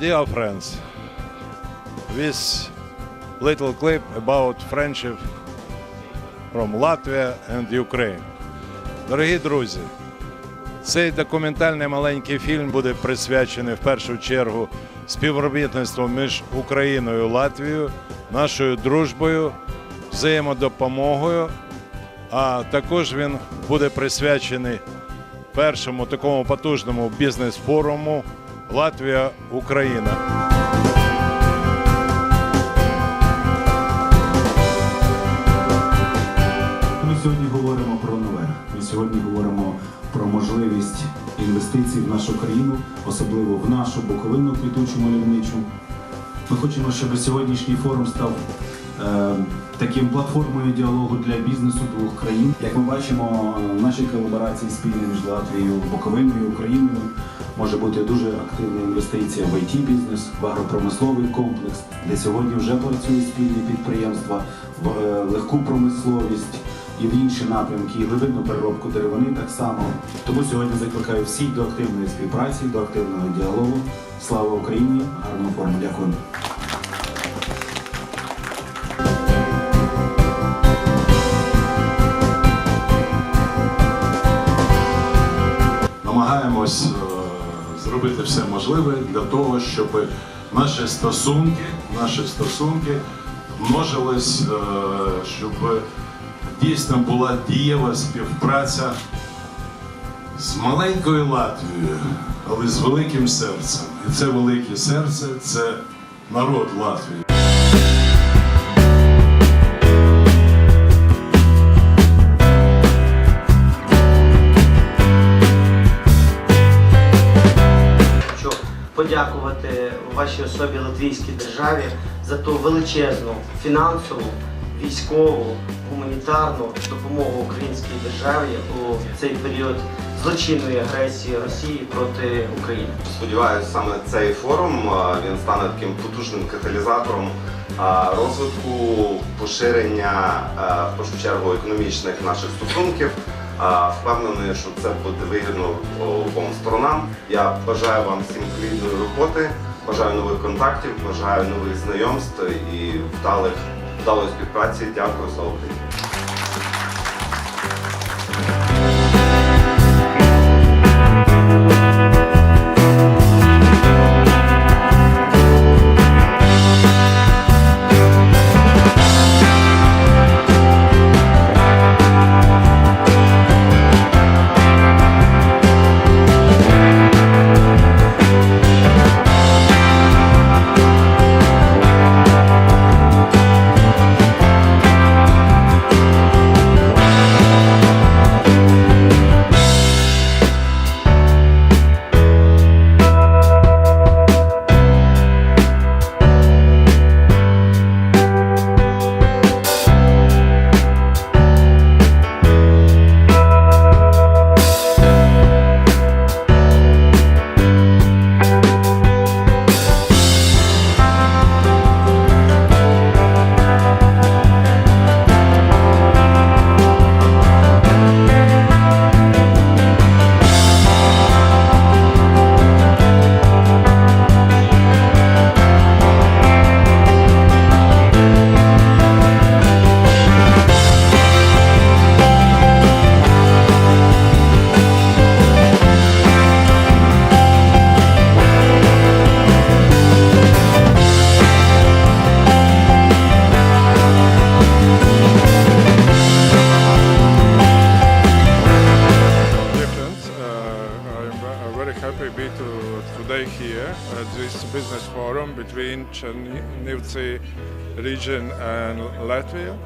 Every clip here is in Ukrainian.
Dear friends, this little clip about friendship from Latvia and Ukraine. Дорогі друзі, цей документальний маленький фільм буде присвячений в першу чергу співробітництву між Україною і Латвією, нашою дружбою, взаємодопомогою. А також він буде присвячений першому такому потужному бізнес-форуму Латвія-Україна. Ми сьогодні говоримо про нове. Ми сьогодні говоримо про можливість інвестицій в нашу країну, особливо в нашу Буковину квітучу мальовничу. Ми хочемо, щоб сьогоднішній форум став таким платформою діалогу для бізнесу двох країн. Як ми бачимо, в нашій колаборації спільній між Латвією, Буковиною Україною може бути дуже активна інвестиція в it бізнес в агропромисловий комплекс, де сьогодні вже працюють спільні підприємства, в е, легку промисловість і в інші напрямки, і глибинну переробку деревини так само. Тому сьогодні закликаю всіх до активної співпраці, до активного діалогу. Слава Україні! Гарного форму. Дякую. Намагаємось е, зробити все можливе для того, щоб наші стосунки, наші стосунки множились, е, щоб дійсно була дієва співпраця з маленькою Латвією, але з великим серцем. І це велике серце це народ Латвії. Подякувати вашій особі Латвійській державі за ту величезну фінансову, військову, гуманітарну допомогу українській державі у цей період злочинної агресії Росії проти України. Сподіваюся, саме цей форум він стане таким потужним каталізатором розвитку поширення в першу чергу економічних наших стосунків. А, Впевнений, що це буде вигідно обом сторонам. Я бажаю вам всім плідної роботи, бажаю нових контактів, бажаю нових знайомств і вдалих вдалої співпраці. Дякую, за Україні. Happy to be to, today here at this business forum between Chernivtsi region and Latvia.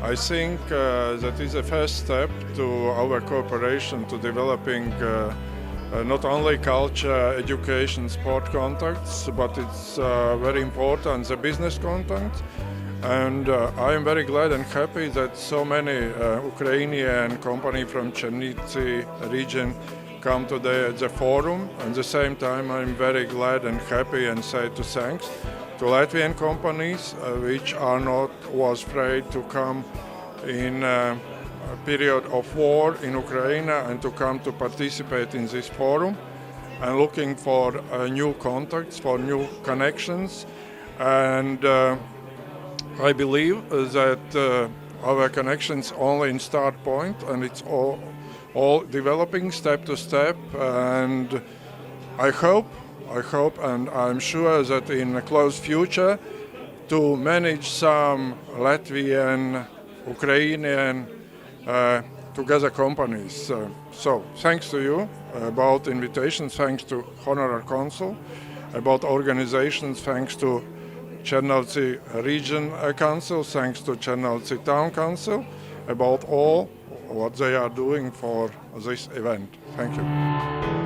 I think uh, that is a first step to our cooperation to developing uh, uh, not only culture, education, sport contacts, but it's uh, very important the business contact. And uh, I am very glad and happy that so many Ukrainian company from Chernivtsi region come today at the forum. At the same time, I'm very glad and happy and say to thanks to Latvian companies uh, which are not was afraid to come in uh, a period of war in Ukraine and to come to participate in this forum. and looking for uh, new contacts, for new connections. And uh, I believe that uh, our connections only in start point and it's all, all developing step to step. And I hope, I hope, and I'm sure that in a close future, to manage some Latvian, Ukrainian uh, together companies. Uh, so thanks to you about invitations, thanks to Honorary Consul, about organizations, thanks to Chernovtsi Region Council, thanks to Chernovtsi Town Council, about all what they are doing for this event. Thank you.